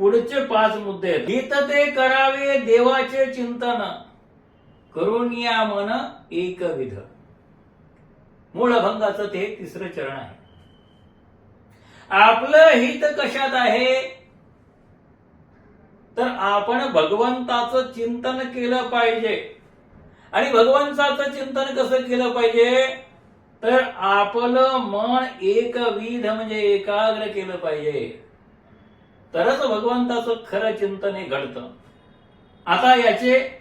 पुढचे पाच मुद्दे हित ते करावे देवाचे चिंतन. करून या मन एकविध मूळ भंगाचं ते तिसरं चरण आहे. आपलं हित कशात आहे? तर आपण भगवंताचं चिंतन केलं पाहिजे. आणि भगवंताचं चिंतन कसं केलं पाहिजे? तर आपलं मन एकविध म्हणजे एकाग्र केलं पाहिजे. तरच भगवंताचं खरं चिंतन हे घडतं. आता याचे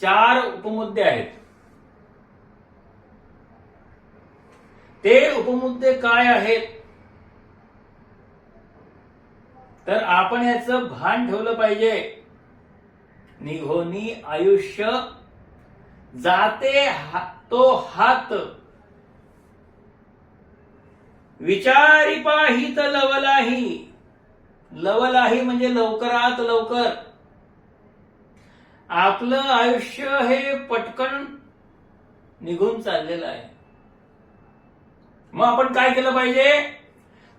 चार उपमुद्दे आहेत. ते उपमुद्दे काय आहेत? तर आपण याचं भान ठेवलं पाहिजे. निघोनी आयुष्य जाते हा- तो हात विचारी पाहित लवलाही. लवलाही म्हणजे लवकरात लवकर. आपलं आयुष्य हे पटकन निघून चाललेलं आहे. मग आपण काय केलं पाहिजे?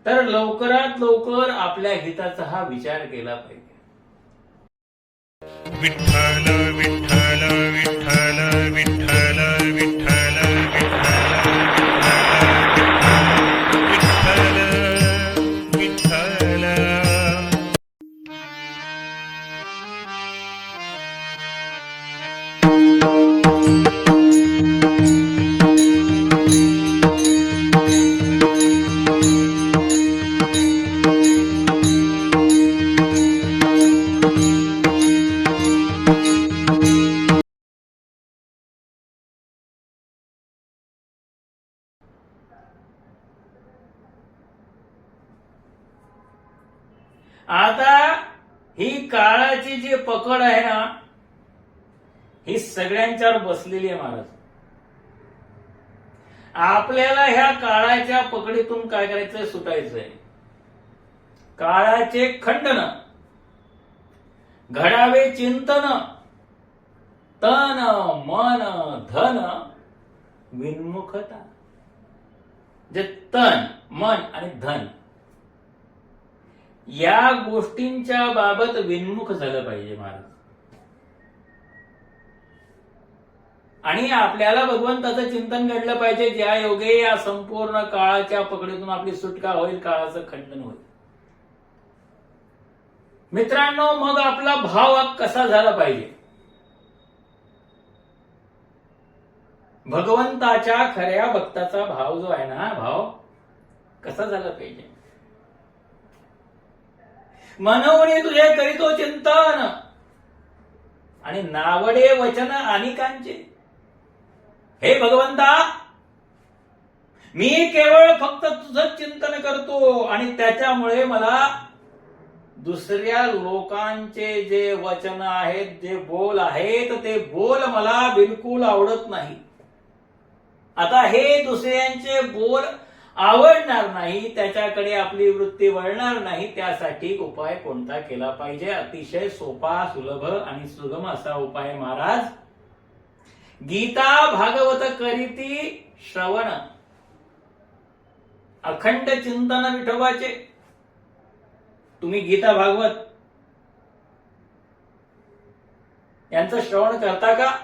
तर लवकरात लवकर आपल्या हिताचा हा विचार केला पाहिजे. विठ्ठल विठ्ठल विठ्ठल विठ्ठल. आता ही काळाची जी पकड आहे ना ही सगळ्यांच्यावर बसलेली आहे महाराज. आपल्याला ह्या काळाच्या पकडीतून काय करायचंय? सुटायचंय. काळाचे खंडन घडावे चिंतन तन मन धन विन्मुखता. जे तन मन आणि धन या गोष्टींच्या बाबत विन्मुख झालं पाहिजे महाराज. आणि आपल्याला भगवंताचं चिंतन घडलं पाहिजे ज्या योगे या संपूर्ण काळाच्या पकडीतून आपली सुटका होईल काळाचं खंडन होईल. मित्रांनो मग आपला भाव कसा झाला पाहिजे? भगवंताच्या खऱ्या भक्ताचा भाव जो आहे ना भाव कसा झाला पाहिजे? मनवणे तुझे करीतो चिंतन. आणि नावडे वचन अनेकांचे. हे भगवंता मी केवळ फक्त तुझं चिंतन करतो आणि त्याच्यामुळे मला दुसऱ्या लोकांचे जे वचन आहेत जे बोल आहेत ते बोल मला बिलकुल आवडत नाही. आता हे दुसऱ्यांचे बोल आवडणार नाही त्याच्याकडे आपली वृत्ती वळणार नाही त्यासाठी उपाय कोणता केला पाहिजे? अतिशय सोपा सुलभ आणि सुगम असा उपाय महाराज. गीता भागवत करीती श्रवण. अखंड चिंतन विठोबाचे. तुम्ही गीता भागवत. यांचं श्रवण करता का?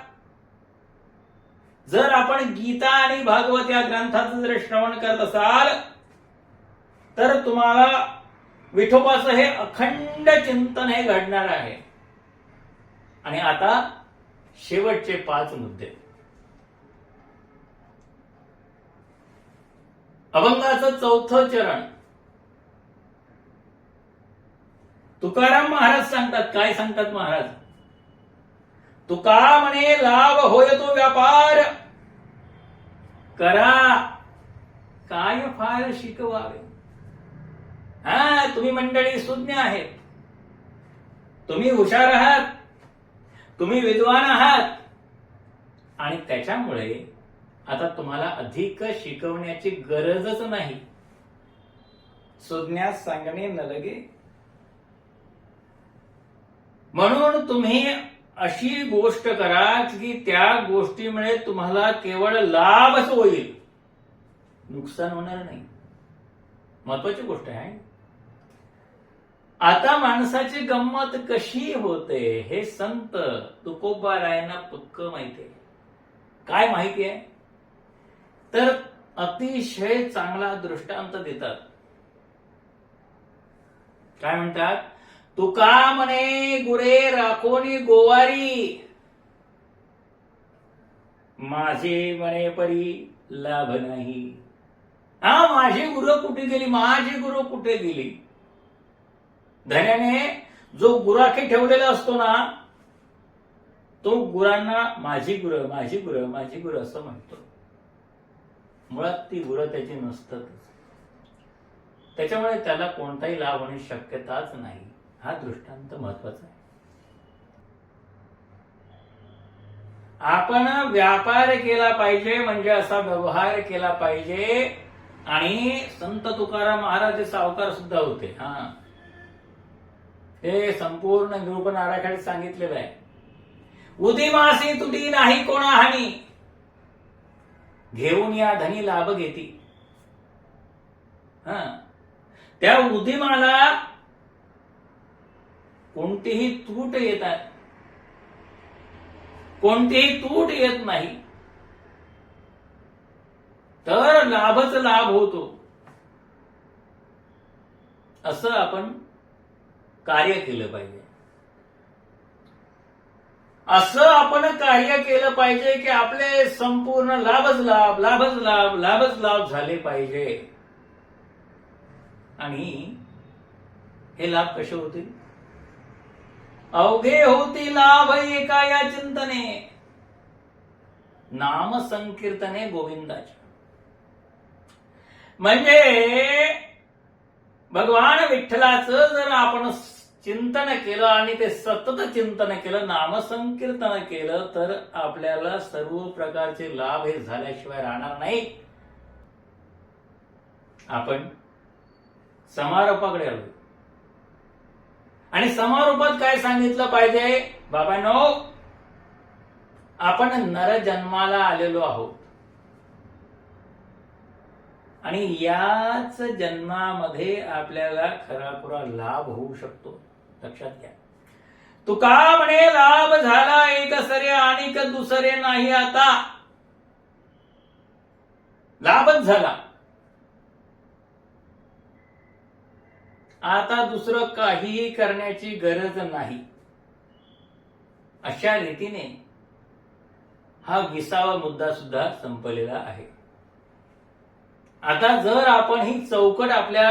जर आपण गीता आणि भागवत या ग्रंथाचं जर श्रवण करत असाल तर तुम्हाला विठोबाचं हे अखंड चिंतन हे घडणार आहे. आणि आता शेवटचे पाच मुद्दे. अभंगाचं चौथं चरण. तुकाराम महाराज सांगतात काय सांगतात महाराज? तुका म्हणे लाभ होय तो व्यापार. करा. काय फार शिकवावे. हा तुम्ही मंडळी सुज्ञ आहेत. तुम्ही हुशार आहात. तुम्ही विद्वान आहात. आणि त्याच्यामुळे आता तुम्हाला अधिक शिकवण्याची गरजच नाही. सुज्ञास सांगणे न लगे. म्हणून तुम्ही अशी गोष्ट करा की त्या गोष्टीमुळे तुम्हाला केवळ लाभच होईल. नुकसान होणार नाही. महत्वाची गोष्ट आहे. आता माणसाची गंमत कशी होते हे संत तुकोबा रायांना पक्क माहिती आहे. काय माहिती आहे? तर अतिशय चांगला दृष्टांत देतात. काय म्हणतात? तुका म्हणे गुरे राखोनी गोवारी? माझे म्हणे परी लाभ नाही. हा माझी गुरु कुठे गेली? माझी गुरु कुठे गेली? धन्याने जो गुराखी ठेवलेला असतो ना तो गुरांना माझी गुरं माझी गुरं माझी गुरं असं म्हणतो. मुळात ती गुरं त्याची नसतात. त्याच्यामुळे त्याला कोणताही लाभ होण्याची शक्यताच नाही. हा दृष्टांत महत्त्वाचा आहे. आपण व्यापार केला पाहिजे म्हणजे असा व्यवहार केला पाहिजे. आणि संत तुकाराम महाराज सावकार सुद्धा होते. हा. हे संपूर्ण निरूपण आराखड्यात सांगितलेलं आहे. उदिमासी तुटी नाही कोणा हानी घेऊन या धनी लाभ घेती. हा. त्या उदिमाला कोणतीही तूट येतात कोणतीही तूट येत नाही. तर लाभच लाभ होतो. असं आपण कार्य केलं पाहिजे. असं आपण कार्य केलं पाहिजे की आपले संपूर्ण लाभच लाभ लाभच लाभ लाभच लाभ झाले पाहिजे. आणि हे लाभ कसे होतील? अवघे होती लाभ एका या चिंतने. नाम संकीर्तने गोविंदाच्या. म्हणजे भगवान विठ्ठलाचं जर आपण चिंतन केलं आणि ते सतत चिंतन केलं नामसंकीर्तन केलं तर आपल्याला सर्व प्रकारचे लाभ हे झाल्याशिवाय राहणार नाही. आपण समारोपाकडे आलो. आणि समारोपात काय सांगितलं पाहिजे? बाबांनो आपण नरजन्माला आलेलो आहोत. आणि याच जन्मामध्ये आपल्याला खराखुरा लाभ होऊ शकतो. लक्षात घ्या. तुका म्हणे लाभ झाला एक सरे आणि दुसरे नाही आता. लाभच झाला. आता दुसरं काहीही करण्याची गरज नाही. अशा रीतीने हा विसावा मुद्दा सुद्धा संपलेला आहे. आता जर आपण ही चौकट आपल्या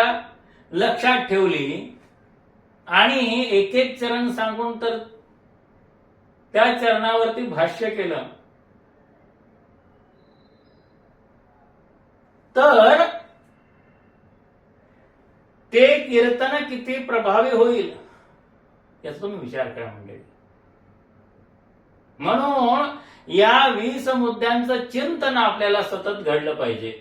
लक्षात ठेवली आणि एक एक चरण सांगून तर त्या चरणावरती भाष्य केलं तर ते कीर्तन किती प्रभावी होईल याचा तुम्ही विचार करा म्हणजे म्हणून या वीस मुद्द्यांचं चिंतन आपल्याला सतत घडलं पाहिजे.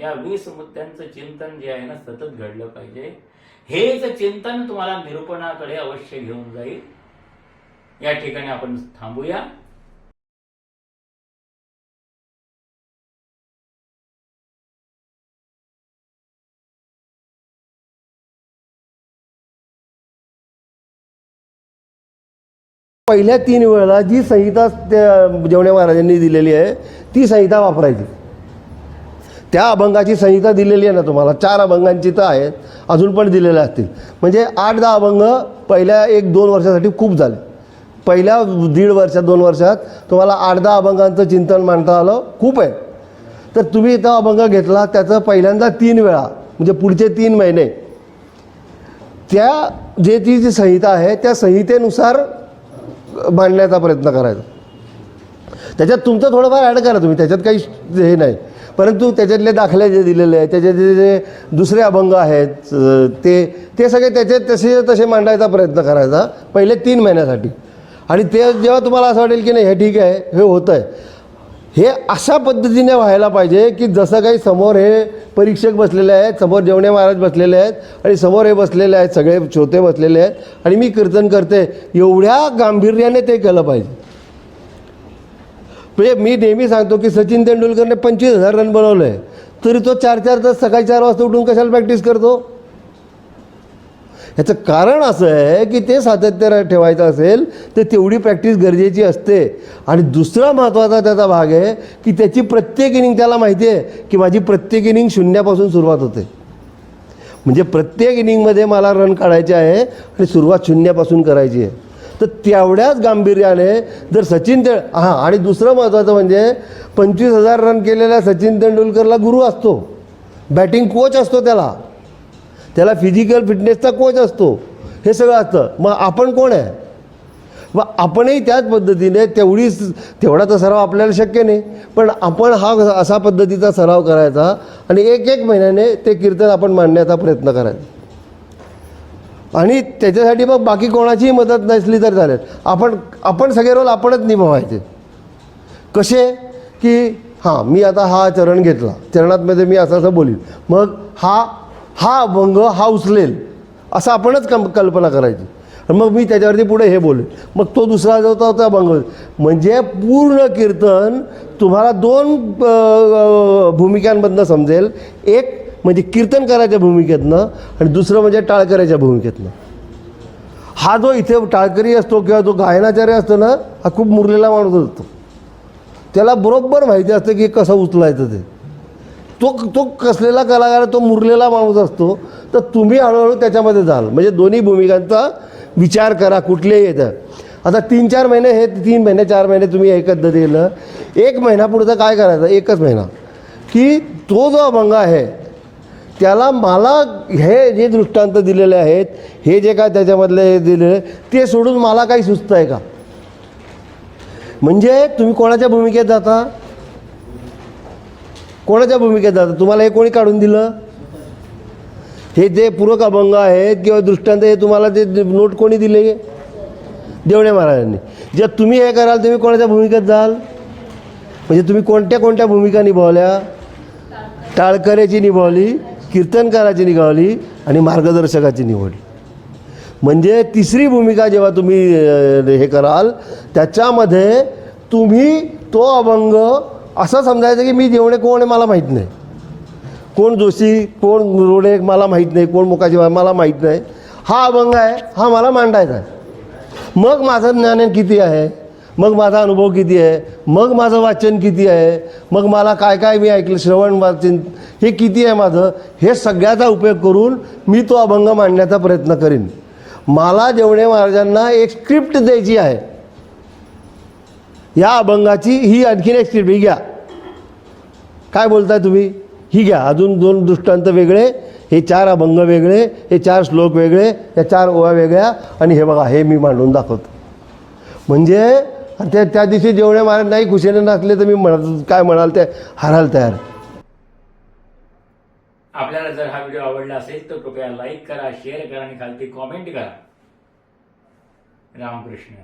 या वीस मुद्द्यांचं चिंतन जे आहे ना सतत घडलं पाहिजे. हेच चिंतन तुम्हाला निरूपणाकडे अवश्य घेऊन जाईल. या ठिकाणी आपण थांबूया. पहिल्या तीन वेळेला जी संहिता त्या जेवण्या महाराजांनी दिलेली आहे ती संहिता वापरायची. त्या अभंगाची संहिता दिलेली आहे ना तुम्हाला? चार अभंगांची तर आहेत अजून पण दिलेल्या असतील. म्हणजे आठ दहा अभंग पहिल्या एक दोन वर्षासाठी खूप झाले. पहिल्या दीड वर्षात दोन वर्षात तुम्हाला आठ दहा अभंगांचं चिंतन मांडता आलं खूप आहे. तर तुम्ही इथं अभंग घेतला त्याचं पहिल्यांदा तीन वेळा म्हणजे पुढचे तीन महिने. त्या जे ती जी संहिता आहे त्या संहितेनुसार मांडण्याचा प्रयत्न करायचा. त्याच्यात तुमचं थोडंफार ॲड करा तुम्ही त्याच्यात काही हे नाही. परंतु त्याच्यातले दाखले जे दिलेले आहेत त्याच्यातले जे दुसरे अभंग आहेत ते ते सगळे त्याचे तसे तसे मांडायचा प्रयत्न करायचा पहिले तीन महिन्यासाठी. आणि ते जेव्हा तुम्हाला असं वाटेल की नाही हे ठीक आहे हे होतं आहे हे अशा पद्धतीने व्हायला पाहिजे की जसं काही समोर हे परीक्षक बसलेले आहेत समोर जेवणे महाराज बसलेले आहेत आणि समोर हे बसलेले आहेत सगळे श्रोते बसलेले आहेत. आणि मी कीर्तन करते एवढ्या गांभीर्याने ते केलं पाहिजे. म्हणजे मी नेहमी सांगतो की सचिन तेंडुलकरने पंचवीस हजार रन बनवलं आहे तरी तो चार चार तास सकाळी चार वाजता उठून कशाला प्रॅक्टिस करतो? ह्याचं कारण असं आहे की ते सातत्य ठेवायचं असेल तर तेवढी प्रॅक्टिस गरजेची असते. आणि दुसरा महत्त्वाचा त्याचा भाग आहे की त्याची प्रत्येक इनिंग त्याला माहिती आहे की माझी प्रत्येक इनिंग शून्यापासून सुरुवात होते. म्हणजे प्रत्येक इनिंगमध्ये मला रन काढायचे आहे आणि सुरुवात शून्यापासून करायची आहे. तर तेवढ्याच गांभीर्याने जर सचिन तेंड हां आणि दुसरं महत्त्वाचं म्हणजे पंचवीस हजार रन केलेल्या सचिन तेंडुलकरला गुरु असतो. बॅटिंग कोच असतो त्याला. त्याला फिजिकल फिटनेसचा कोच असतो. हे सगळं असतं. मग आपण कोण आहे? मग आपणही त्याच पद्धतीने तेवढीच तेवढा तर सराव आपल्याला शक्य नाही. पण आपण हा असा पद्धतीचा सराव करायचा आणि एक एक महिन्याने ते कीर्तन आपण मांडण्याचा प्रयत्न करायचा. आणि त्याच्यासाठी मग बाकी कोणाचीही मदत नसली तर चालेल. आपण आपण सगळे रोल आपणच निभावायचे. कसे? की हां मी आता हा चरण घेतला. चरणातमध्ये मी असं असं बोलीन. मग हा हा अभंग हा उचलेल. असं आपणच कम कल्पना करायची. आणि मग मी त्याच्यावरती पुढे हे बोलेन. मग तो दुसरा जो होता तो अभंग. म्हणजे पूर्ण कीर्तन तुम्हाला दोन भूमिकांमधनं समजेल. एक म्हणजे कीर्तन करायच्या भूमिकेतनं आणि दुसरं म्हणजे टाळकऱ्याच्या भूमिकेतनं. हा जो इथे टाळकरी असतो किंवा जो गायनाचार्य असतो ना हा खूप मुरलेला माणूस असतो. त्याला बरोबर माहिती असतं की कसं उचलायचं ते. तो तो कसलेला कलाकार तो मुरलेला माणूस असतो. तर तुम्ही हळूहळू त्याच्यामध्ये जाल. म्हणजे दोन्ही भूमिकांचा विचार करा कुठलेही येतं. आता तीन चार महिने हे तीन महिने चार महिने तुम्ही एक दिलं. एक महिना पुढचं काय करायचं? एकच महिना. की तो जो अभंग आहे त्याला मला हे जे दृष्टांत दिलेले आहेत हे जे काय त्याच्यामधले हे दिलेले ते सोडून मला काही सुचतं आहे का? म्हणजे तुम्ही कोणाच्या भूमिकेत जाता? कोणाच्या भूमिकेत जाता? तुम्हाला हे कोणी काढून दिलं? हे जे पूरक अभंग आहेत किंवा दृष्टांत हे तुम्हाला ते नोट कोणी दिले? देवणे महाराजांनी. जर तुम्ही हे कराल तुम्ही कोणाच्या भूमिकेत जाल? म्हणजे तुम्ही कोणत्या कोणत्या भूमिका निभावल्या? टाळकऱ्याची निभावली कीर्तनकाराची निघाली आणि मार्गदर्शकाची निवडली. म्हणजे तिसरी भूमिका जेव्हा तुम्ही हे कराल त्याच्यामध्ये तुम्ही तो अभंग असं समजायचं की मी जेवणे कोण आहे मला माहीत नाही. कोण जोशी कोण रोडे मला माहीत नाही कोण मुकाची मला माहीत नाही. हा अभंग आहे हा मला मांडायचा आहे. मग माझं ज्ञान किती आहे? मग माझा अनुभव किती आहे? मग माझं वाचन किती आहे? मग मला काय काय मी ऐकलं? श्रवण वाचन हे किती आहे माझं? हे सगळ्याचा उपयोग करून मी तो अभंग मांडण्याचा प्रयत्न करीन. मला जेवणे महाराजांना एक स्क्रिप्ट द्यायची आहे या अभंगाची ही आणखीन एक स्क्रिप्ट ही घ्या. काय बोलताय तुम्ही? ही घ्या. अजून दोन दृष्टांत वेगळे हे चार अभंग वेगळे हे चार श्लोक वेगळे या चार ओव्या वेगळ्या आणि हे बघा हे मी मांडून दाखवतो. म्हणजे आणि त्या त्या दिवशी जेवढे महाराज नाही खुशीने नसले तर मी म्हणत काय म्हणाल ते हराल तयार आपल्याला जर हा व्हिडिओ आवडला असेल तर कृपया लाईक करा शेअर करा आणि खालती कॉमेंट करा. रामकृष्ण.